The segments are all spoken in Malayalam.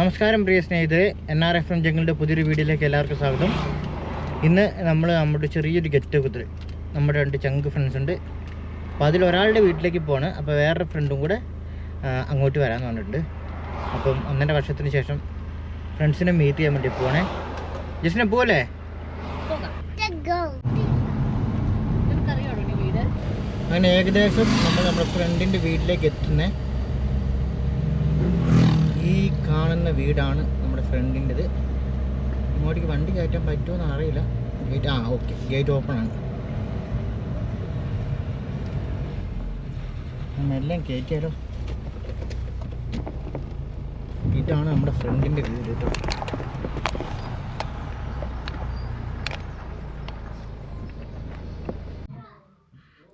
നമസ്കാരം പ്രിയ സ്നേഹിതരെ. എൻ ആർ എഫ് എം ജംഗിളുടെ പുതിയൊരു വീഡിയോയിലേക്ക് എല്ലാവർക്കും സ്വാഗതം. ഇന്ന് നമ്മൾ നമ്മുടെ ചെറിയൊരു ഗെറ്റ് ടുഗദർ നമ്മുടെ രണ്ട് ചങ്ക് ഫ്രണ്ട്സ് ഉണ്ട്. അപ്പോൾ അതിൽ ഒരാളുടെ വീട്ടിലേക്ക് പോവാണ്. അപ്പോൾ വേറൊരു ഫ്രണ്ടും കൂടെ അങ്ങോട്ട് വരാമെന്ന് പറഞ്ഞിട്ടുണ്ട്. അപ്പം ഒന്നര വർഷത്തിന് ശേഷം ഫ്രണ്ട്സിനെ മീറ്റ് ചെയ്യാൻ വേണ്ടി പോവാണേ. ജസ്റ്റിനെ പോവല്ലേ? അങ്ങനെ ഏകദേശം നമ്മൾ നമ്മുടെ ഫ്രണ്ടിന്റെ വീട്ടിലേക്ക് എത്തുന്നത് കാണുന്ന വീടാണ് നമ്മുടെ ഫ്രണ്ടിന്റെത്. ഇങ്ങോട്ടേക്ക് വണ്ടി കയറ്റാൻ പറ്റുമോ അറിയില്ല. ഗേറ്റ് ആ ഓക്കെ ഗേറ്റ് ഓപ്പൺ ആണ്. എല്ലാം കയറ്റിയാലോ? ഇതാണ് നമ്മുടെ ഫ്രണ്ടിന്റെ വീട് കേട്ടോ.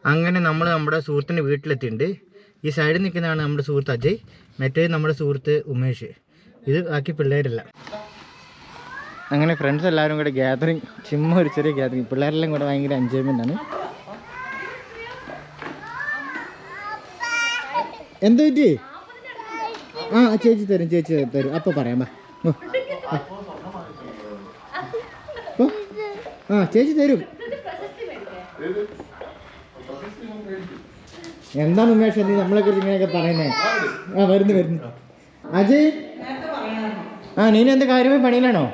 അങ്ങനെ നമ്മൾ നമ്മുടെ സുഹൃത്തിന്റെ വീട്ടിലെത്തിയിട്ടുണ്ട്. ഈ സൈഡിൽ നിൽക്കുന്നതാണ് നമ്മുടെ സുഹൃത്ത് അജയ് മറ്റേ നമ്മുടെ സുഹൃത്ത് ഉമേഷ്. ഇത് ബാക്കി പിള്ളേരല്ല. അങ്ങനെ ഫ്രണ്ട്സ് എല്ലാവരും കൂടെ ഗ്യാതറിങ് ചുമ്മാ ഒരു ചെറിയ ഗ്യാതറിങ് പിള്ളേരെല്ലാം കൂടെ ഭയങ്കര എൻജോയ്മെന്റ് ആണ്. എന്ത് പറ്റി? ആ ചേച്ചി തരും ചേച്ചി തരും. അപ്പോൾ പറയാം ആ ചേച്ചി തരും. എന്താണ് ഉമേഷ് നീ നമ്മളെ കുറിച്ച് ഇങ്ങനെയൊക്കെ പറയുന്നേ. ആ വരുന്നു വരുന്നു. അജയ്? ആ നീ എന്ത് കാര്യമായി പണിയിലാണോ?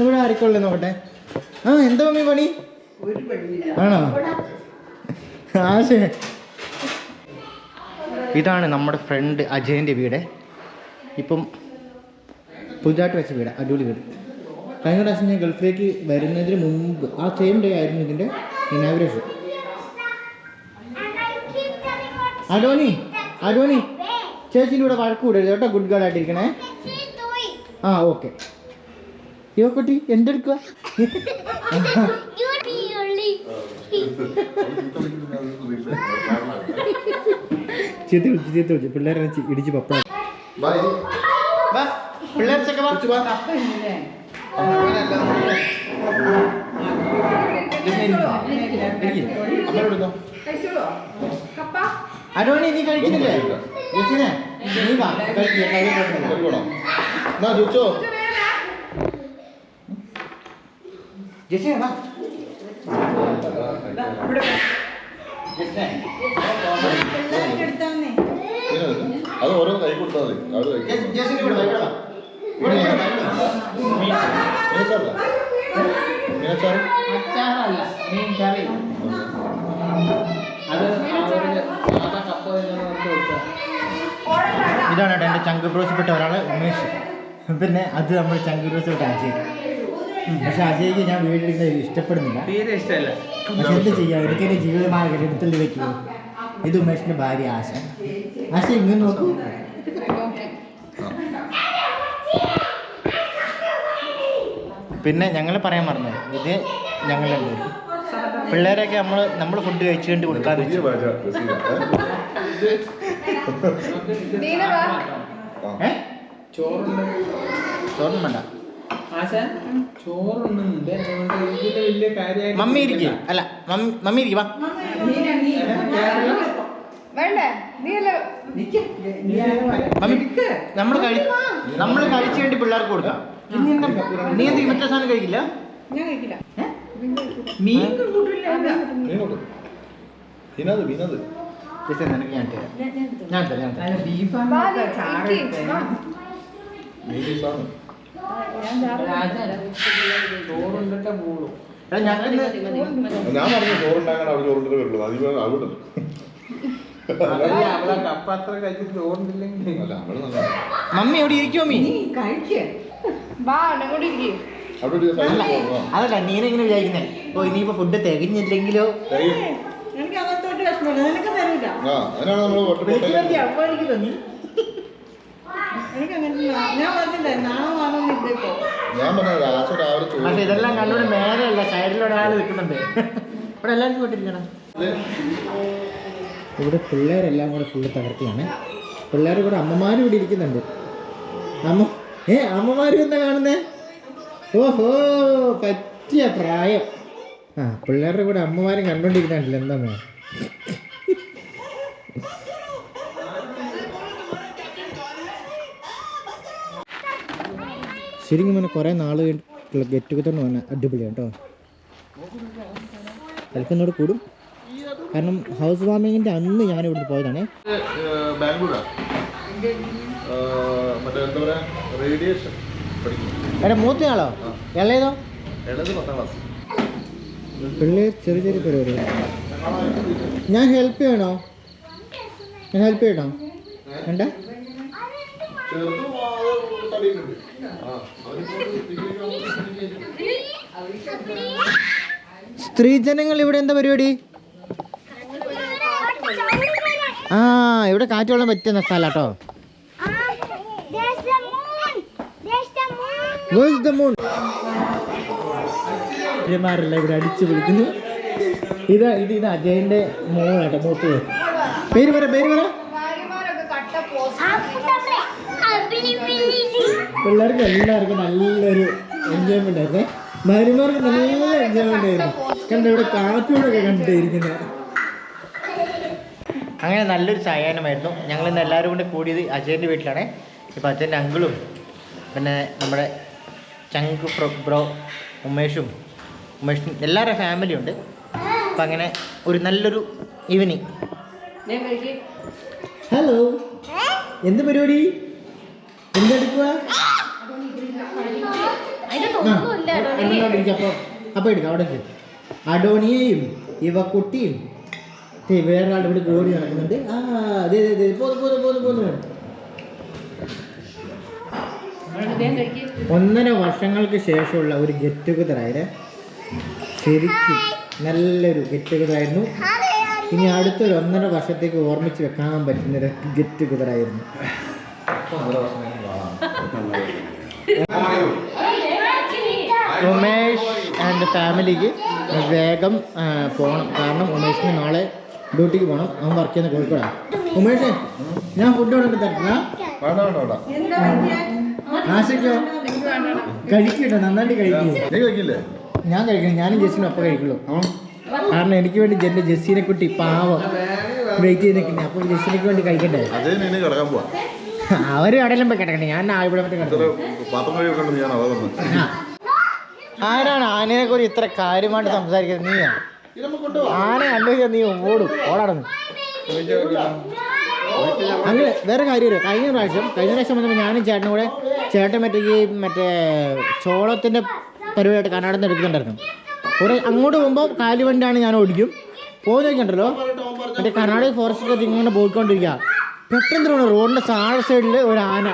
ഇവിടെ ആർക്കുള്ളത് നോക്കട്ടെ. ആ എന്താ മമ്മി പണി? ആണോ? ആ ഇതാണ് നമ്മുടെ ഫ്രണ്ട് അജയന്റെ വീട്. ഇപ്പം പുതുതായിട്ട് വെച്ച വീട് അടിപൊളി വീട്. കഴിഞ്ഞ പ്രാവശ്യം ഞാൻ ഗൾഫിലേക്ക് വരുന്നതിന് മുമ്പ് ആ സെയിം ഡേ ആയിരുന്നു ഇതിന്റെ ഇനാഗ്രേഷൻ അഡോനി അഡോനി ചേച്ചിന്റെ കൂടെ വഴക്ക് കൂടരുത് കേട്ടോ ഗുഡ് ഗേൾ ആയിട്ടിരിക്കണേ. ആ ഓക്കെ യോ കുട്ടി എന്തെടുക്കുക ചീത്ത വിളിച്ച് ചീത്ത വിളിച്ച്. പിള്ളേരെ ഇടിച്ച് പപ്പ വാ അഡോണി നീ കഴിക്കുന്നില്ലേ ജസിനെ നീ വാ കഴിക്കുക ജസിനെ വാ അത് ഓരോ കൈ കൊടുത്താൽ മതി. അത് ജസ്- ജസിനെ ഇവിടെ അച്ചാറല്ല മീൻ കറി അത് അവർ സാധാ കപ്പ തിന്നുന്നവർക്ക് കൊടുക്കുക ഇതാണ് കേട്ടോ എന്റെ ചങ്ക് ബ്രോസിൽപ്പെട്ട ഒരാൾ ഉമേഷ്. പിന്നെ അത് നമ്മൾ ചങ്ക് ബ്രോസിൽപ്പെട്ട അജയ്. പക്ഷെ അജയ്ക്ക് ഞാൻ വീടെടുക്കുന്നത് ഇഷ്ടപ്പെടുന്നില്ല. പക്ഷെ എന്ത് ചെയ്യാം എനിക്കെന്റെ ജീവിതമാർഗം എടുത്തല്ലേ വെക്കുമോ ഇത് ഉമേഷിന്റെ ഭാര്യ ആശ. ആശ ഇങ്ങനെ നോക്കൂ പിന്നെ ഞങ്ങൾ പറയാൻ മറന്നു. ഇത് ഞങ്ങൾ രണ്ടുപേരും പിള്ളേരൊക്കെ നമ്മൾ നമ്മൾ ഫുഡ് കഴിച്ചു കൊണ്ട് കൊടുക്കാന്ന് വെച്ചു. ചോറും വേണ്ട. മമ്മി ഇരിക്കുക അല്ല മമ്മി ഇരിക്കുക വാ. മമ്മി നമ്മൾ കഴി നമ്മൾ കഴിച്ചു വേണ്ടി പിള്ളേർക്ക് കൊടുക്കാം. ഇനി നീ എന്ത് മറ്റേ സാധനം കഴിക്കില്ല? മീൻ കൂട്ടില്ല. മീനോട്ട് മീനത് മീനത് ജസ്റ്റ് നിനക്ക് ഞാൻ തരാം. ഞാൻ തരാം. ഞാൻ തരാം അല്ല ബീഫാണ് ചാറ് മീനീസാണ് ചോറുണ്ടിട്ട് കൂടും എടാ ഞാൻ പറഞ്ഞു ചോറുണ്ടാക്കാൻ അവർ ചോറുണ്ടിട്ട് വരുള്ളൂ അവിടെ അതല്ല അവളെ കപ്പ അത്ര കഴിച്ചിട്ട് ചോറുണ്ടില്ലെങ്കിൽ അല്ല അവിടെ നല്ല മമ്മി എവിടെ ഇരിക്കുമോ മീ കഴിക്കേ അതല്ല നീനെങ്ങനെ വിചാരിക്കുന്നേ. ഓ ഇനിയിപ്പോ ഫുഡ് തികഞ്ഞില്ലെങ്കിലോ? പക്ഷെ ഇതെല്ലാം കണ്ടുകൊണ്ട് മേലെയല്ല സൈഡിലൂടെ ആൾ നിൽക്കുന്നുണ്ട്. ഇവിടെ എല്ലാവർക്കും പോയിട്ടിരിക്കണം ഇവിടെ പിള്ളേരെല്ലാം കൂടെ ഫുള്ള് തകർത്തിയാണ്. പിള്ളേർ കൂടെ അമ്മമാരും ഇവിടെ ഇരിക്കുന്നുണ്ട്. അമ്മ ഏ അമ്മമാരും എന്താ കാണുന്നേ? ഓഹോ പറ്റിയ പ്രായം. ആ പിള്ളേരുടെ കൂടെ അമ്മമാരും കണ്ടുകൊണ്ടിരിക്കുന്നുണ്ടല്ലോ എന്താ ശരിക്കും പിന്നെ കുറെ നാൾ ഗെറ്റ് ടുഗതറിന് പറഞ്ഞാൽ അടിപൊളിയാണ് കേട്ടോ കളിക്കുന്നോട് കൂടും. കാരണം ഹൗസ് വാർമിങ്ങിന്റെ അന്ന് ഞാനിവിടുന്ന് പോയതാണ്. ബാംഗ്ലൂരാണ് മറ്റേ എന്താ പറയാ? റേഡിയേഷൻ മൂത്തയാളോ? ഇളയതോ? ഇളയത് പത്താം ക്ലാസ്. പിള്ളേർ ചെറിയ ചെറിയ ഞാൻ ഹെൽപ്പ് ചെയ്യണോ? ഞാൻ ഹെൽപ്പ് ചെയ്യണോ വേണ്ട? സ്ത്രീജനങ്ങൾ ഇവിടെ എന്താ പരിപാടി? ആ ഇവിടെ കാറ്റ് വെള്ളം പറ്റുന്ന സ്ഥലം moon! Where's the moon? ഇവന്മാരല്ല ഇവിടെ അടിച്ചു വിളിക്കുന്നു. ഇത് ഇത് ഇത് അജയന്റെ മോനാട്ടോ മൂത്തത്. പേര് പറ പേര് പറ. പിള്ളേർക്ക് എല്ലാവർക്കും നല്ലൊരു എൻജോയ്മെന്റ് ആയിരുന്നേ. ഭാര്യമാർക്ക് നല്ല എൻജോയ്മെന്റ് ആയിരുന്നു. കണ്ട ഇവിടെ കാറ്റൂടൊക്കെ കണ്ടിരിക്കുന്നത് അങ്ങനെ നല്ലൊരു ചായാനമായിരുന്നു ഞങ്ങൾ ഇന്ന് എല്ലാവരും കൂടെ കൂടിയത് അജയന്റെ വീട്ടിലാണ്. ഇപ്പൊ അജയന്റെ അങ്കിളും പിന്നെ നമ്മുടെ ചങ്ക് ഫ്രോ ബ്രോ ഉമേഷും ഉമേഷും എല്ലാവരുടെ ഫാമിലി ഉണ്ട്. അപ്പം അങ്ങനെ ഒരു നല്ലൊരു ഈവനിങ് ഹലോ എന്ത് പരിപാടി? എന്തെടുക്കുക അപ്പോൾ അപ്പോൾ എടുക്കാം അവിടെ അഡോണിയയും അഡോണിയെയും ഇവ കുട്ടിയും വേറെ ആളുടെ ഇവിടെ ഓടി നടക്കുന്നുണ്ട്. ആ അതെ അതെ അതെ പോന്നു പോന്നു പോന്നു പോന്നു. ഒന്നര വർഷങ്ങൾക്ക് ശേഷമുള്ള ഒരു ഗെറ്റ് ടുഗദർ ആയത് ശരിക്കും നല്ലൊരു ഗെറ്റ് ടുഗദർ ആയിരുന്നു. ഇനി അടുത്തൊരു ഒന്നര വർഷത്തേക്ക് ഓർമ്മിച്ച് വെക്കാൻ പറ്റുന്ന ഒരു ഗെറ്റ് ടുഗദർ ആയിരുന്നു. ഉമേഷ് ആൻഡ് ഫാമിലിക്ക് വേഗം പോകണം കാരണം ഉമേഷിന് നാളെ ഡ്യൂട്ടിക്ക് പോകണം അവൻ വർക്ക് ചെയ്യുന്ന കോഴിക്കോടാണ് ഉമേഷ് ഞാൻ ഫുഡ് വേണ്ട വേണ്ട ആശയ്ക്കോ? കഴിക്കട്ടോ? നന്നായിട്ട് കഴിക്കില്ലേ? ഞാൻ കഴിക്കണം ഞാനും ജെസ്സിനും അപ്പം കഴിക്കുള്ളൂ. കാരണം എനിക്ക് വേണ്ടി എന്റെ ജെസ്സിനെ കുട്ടി പാവം. വെയിറ്റ് ചെയ്ത് നിൽക്കുന്നത് അപ്പോൾ ജെസ്സിനെ വേണ്ടി കഴിക്കണ്ടേ? അവരും അടലും കടയിലും പോയി കിടക്കണേ ഞാൻ ഇവിടെ ആരാണ് ആനയെ കുറിച്ച് ഇത്ര കാര്യമായിട്ട് സംസാരിക്കുന്നത്? നീയാ? ആന കണ്ടു നീ ഓടും. ഓടാടുന്നു അങ്ങനെ വേറെ കാര്യമില്ല കഴിഞ്ഞ പ്രാവശ്യം കഴിഞ്ഞ പ്രാവശ്യം വന്നപ്പോൾ ഞാനും ചേട്ടനും കൂടെ ചേട്ടൻ മറ്റേ ഈ മറ്റേ ചോളത്തിന്റെ പരിപാടിയായിട്ട് നിന്ന് എടുക്കുന്നുണ്ടായിരുന്നു കുറെ അങ്ങോട്ട് പോകുമ്പോൾ കാലുവണ്ടിയാണ് ഞാൻ ഓടിക്കും. പോകുന്നൊക്കെയുണ്ടല്ലോ മറ്റേ കർണാടക ഫോറസ്റ്റ് ഇങ്ങനെ പോയിക്കൊണ്ടിരിക്കുക പെട്ടെന്ന് തോന്നുന്നു റോഡിന്റെ താഴെ സൈഡിൽ ഒരു ആന.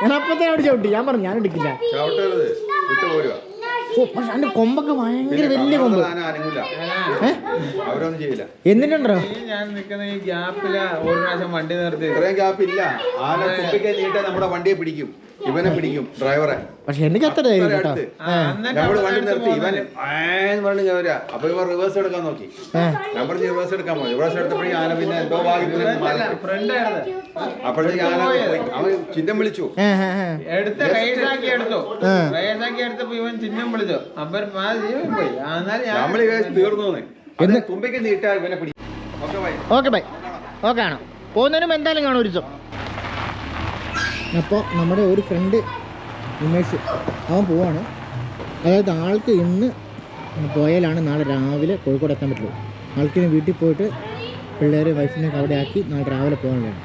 ഞാൻ അപ്പത്തേ അവിടെ ചവിട്ടി. ഞാൻ പറഞ്ഞു ഞാൻ എടുക്കില്ല. പക്ഷെ അതിന്റെ കൊമ്പൊക്കെ ഭയങ്കര വലിയ കൊമ്പ്. അവരൊന്നും ചെയ്യില്ല. എന്നിട്ടുണ്ടോ ഞാൻ നിൽക്കുന്ന ഈ ഗ്യാപ്പില ഒരു പ്രാവശ്യം വണ്ടി നിർത്തി. ഇത്രയും ഗ്യാപ്പ് ഇല്ല ആന കുപ്പിക്ക് നീട്ടെ നമ്മുടെ വണ്ടിയെ പിടിക്കും. ഇവനെ പിടിക്കും ഡ്രൈവറെ. പക്ഷെ എനിക്ക് അത്ര വണ്ടി നിർത്തി ഇവൻ പറഞ്ഞു അപ്പൊ റിവേഴ്സ് എടുക്കാൻ നോക്കി. ഞാൻ പറഞ്ഞു റിവേഴ്സ് എടുക്കാൻ പോയി. റിവേഴ്സ് എടുത്തപ്പോഴേക്കും ആന പിന്നെ എന്തോ അപ്പോഴത്തേക്ക് ആന പോയി. അവൻ ചിഹ്നം വിളിച്ചു. എടുത്ത് റേസാക്കി എടുത്തു. റേസാക്കി എടുത്തപ്പോ ഇവൻ ചിഹ്നം വിളിച്ചു. അപ്പൊ ജീവൻ പോയി. നമ്മൾ തീർന്നു തുമ്പയ്ക്ക് നീട്ടാ ഇവനെ പിടിക്കും okay bye. Okay bye. Okay ആണോ പോകുന്നതിനും എന്തായാലും കാണും ഒരു ദിവസം. അപ്പോൾ നമ്മുടെ ഒരു ഫ്രണ്ട് ഉമേഷ് അവൻ പോവാണ്. അതായത് ആൾക്ക് ഇന്ന് പോയാലാണ് നാളെ രാവിലെ കോഴിക്കോട് എത്താൻ പറ്റുള്ളൂ. ആൾക്ക് ഇന്ന് വീട്ടിൽ പോയിട്ട് പിള്ളേരെ വൈഫിനെ അവിടെ ആക്കി നാളെ രാവിലെ പോകാൻ വേണം.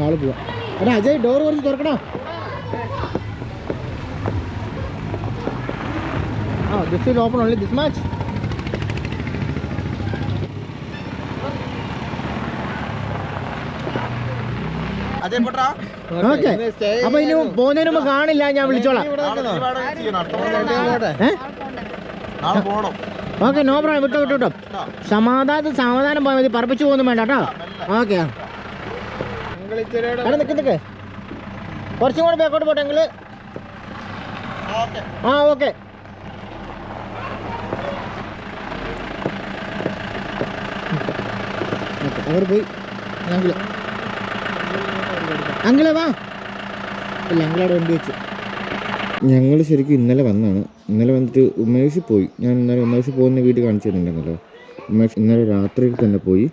നാളെ പോവാം. എടാ അജയ് ഡോർ കുറച്ച് തുറക്കണോ ആ this is open only this match okay. അപ്പൊ ഇനി പോകുന്നതിന് മുമ്പ് കാണില്ല ഞാൻ വിളിച്ചോളാം. Okay no problem. വിട്ടോ വിട്ടോ വിട്ടോ. സമാധാനം സമാധാനം പോയാൽ മതി. പറപ്പിച്ചു പോകുന്നു വേണ്ട കേട്ടോ. ഓക്കെ. അവിടെ നിൽക്ക് നിൽക്ക് കുറച്ചും കൂടെ ബാക്കോട്ട് പോട്ടെങ്കിൽ ആ ഓക്കെ. അവർ പോയി. അങ്കിൾ അങ്കിളെ വാ. അല്ല അങ്കിളവിടെ വണ്ടി വെച്ചു. ഞങ്ങൾ ശരിക്കും ഇന്നലെ വന്നാണ്. ഇന്നലെ വന്നിട്ട് ഉമേഷ് പോയി. ഞാൻ ഇന്നലെ ഉമേഷ് പോകുന്ന വീട് കാണിച്ചിട്ടുണ്ടായിരുന്നല്ലോ ഉമേഷ് ഇന്നലെ രാത്രിയിൽ തന്നെ പോയി.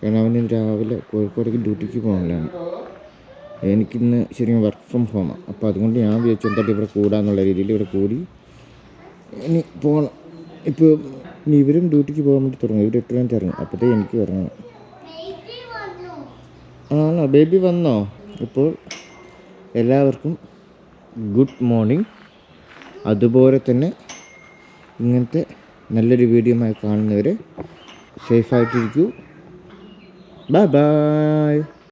കാരണം അവന് രാവിലെ കോഴിക്കോടേക്ക് ഡ്യൂട്ടിക്ക് പോകാനാണ് എനിക്കിന്ന് ശരിക്കും വർക്ക് ഫ്രം ഹോമാണ് അപ്പോൾ അതുകൊണ്ട് ഞാൻ വിചാരിച്ചു എന്തായിട്ട് ഇവിടെ കൂടാന്നുള്ള രീതിയിൽ ഇവിടെ കൂടി ഇനി പോകണം ഇപ്പോൾ ഇനി ഇവരും ഡ്യൂട്ടിക്ക് പോകാൻ വേണ്ടി തുടങ്ങും. ഇവർ എട്ട് അപ്പോഴത്തേക്ക് എനിക്ക് ഇറങ്ങണം. ആണോ? ബേബി വന്നോ? ഇപ്പോൾ എല്ലാവർക്കും ഗുഡ് മോർണിംഗ് അതുപോലെ തന്നെ ഇങ്ങനത്തെ നല്ലൊരു വീഡിയോയുമായി കാണുന്നവരെ സേഫായിട്ടിരിക്കൂ ബൈ ബൈ